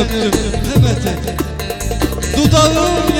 öptüm hem etek Dudağım